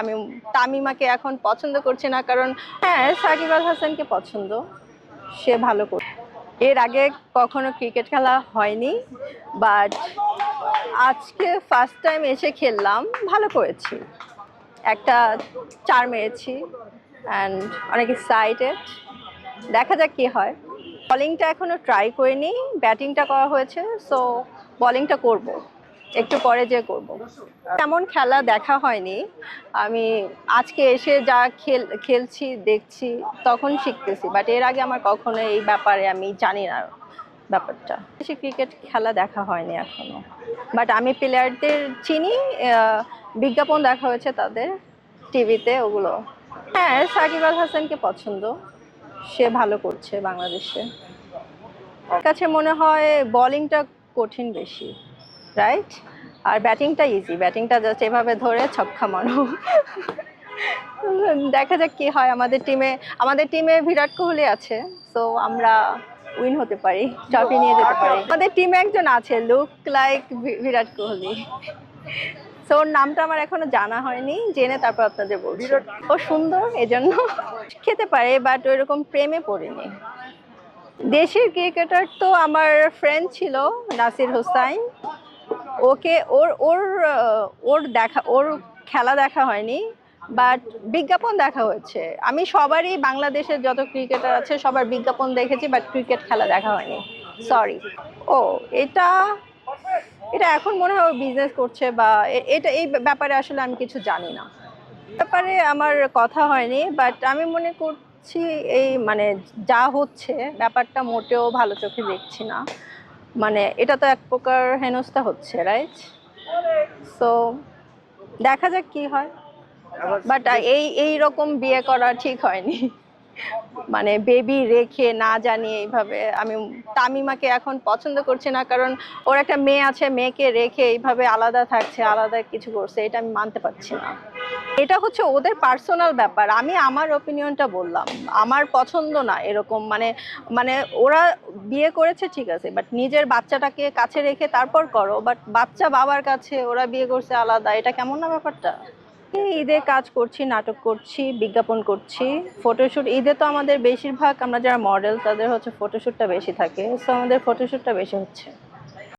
আমি তামিমাকে এখন পছন্দ করছি না, কারণ হ্যাঁ সাকিব আল হাসানকে পছন্দ, সে ভালো করে এর আগে কখনো ক্রিকেট খেলা হয়নি বাট আজকে ফার্স্ট টাইম এসে খেললাম, ভালো করেছি। একটা চার মেরেছি অ্যান্ড অনেক এক্সাইটেড দেখা যাক কি হয়। বলিংটা এখনও ট্রাই করিনি ব্যাটিংটা করা হয়েছে সো বলিংটা করব। একটু পরে যে করব। তেমন খেলা দেখা হয়নি। আমি আজকে এসে যা খেল, খেলছি, দেখছি, তখন শিখতেছি। বাট এর আগে আমার কখনো এই ব্যাপারে আমি জানি না ব্যাপারটা। বেশি ক্রিকেট খেলা দেখা হয়নি এখনও। বাট আমি প্লেয়ারদের চিনি বিজ্ঞাপন দেখা হয়েছে তাদের টিভিতে ওগুলো। হ্যাঁ সাকিব আল হাসানকে পছন্দ। সে ভালো করছে বাংলাদেশে। কাছে মনে হয় বোলিংটা কঠিন বেশি। রাইট আর ব্যাটিংটা ইজি ব্যাটিংটা জাস্ট এভাবে ধরে ছক্কা মারো। দেখা যাক কি হয়। আমাদের টিমে আমাদের টিমে বিরাট কোহলি আছে। তো আমরা উইন হতে পারি। ট্রফি নিয়ে যেতে পারি। আমাদের টিমে একজন আছে। Look like Virat Kohli. So ওর নামটা আমার এখনও জানা হয়নি। জেনে তারপর আপনাদের বলছি। ও সুন্দর এজন্য। খেতে পারে বাট ওইরকম প্রেমে পড়িনি। দেশের ক্রিকেটার তো আমার ফ্রেন্ড ছিল নাসির হোসাইন। ওকে ওর ওর ওর দেখা, ওর খেলা দেখা হয়নি বাট বিজ্ঞাপন দেখা হয়েছে। আমি সবারই বাংলাদেশের যত ক্রিকেটার আছে সবার বিজ্ঞাপন দেখেছি বাট ক্রিকেট খেলা দেখা হয়নি। সরি ও, এটা এটা এখন মনে হয় বিজনেস করছে বা এটা, এই ব্যাপারে আসলে আমি কিছু জানি না। ব্যাপারে আমার কথা হয়নি বাট আমি মনে করছি এই মানে যা হচ্ছে, ব্যাপারটা মোটেও ভালো চোখে দেখছি না। মানে এটা তো এক প্রকার হেনস্থা হচ্ছে রাইট সো দেখা যাক কি হয়। বাট এই এই রকম বিয়ে করা ঠিক হয়নি। মানে বেবি রেখে না জানিয়ে এইভাবে আমি তামিমাকে এখন পছন্দ করছি না, কারণ ওর একটা মেয়ে আছে, মেয়েকে রেখে এইভাবে আলাদা থাকছে, আলাদা কিছু করছে, এটা আমি মানতে পারছি না। এটা হচ্ছে ওদের পার্সোনাল ব্যাপার। আমি আমার ওপিনিয়নটা বললাম। আমার পছন্দ না এরকম। মানে মানে ওরা বিয়ে করেছে, ঠিক আছে বাট নিজের বাচ্চাটাকে কাছে রেখে তারপর করো। বাট বাচ্চা বাবার কাছে ওরা বিয়ে করছে আলাদা। এটা কেমন না ব্যাপারটা? ঈদে কাজ করছি, নাটক করছি, বিজ্ঞাপন করছি। ফটোশ্যুট ঈদে তো আমাদের বেশিরভাগ আমরা যারা মডেল তাদের হচ্ছে ফটোশ্যুটটা বেশি থাকে। সো আমাদের ফটোশ্যুটটা বেশি হচ্ছে।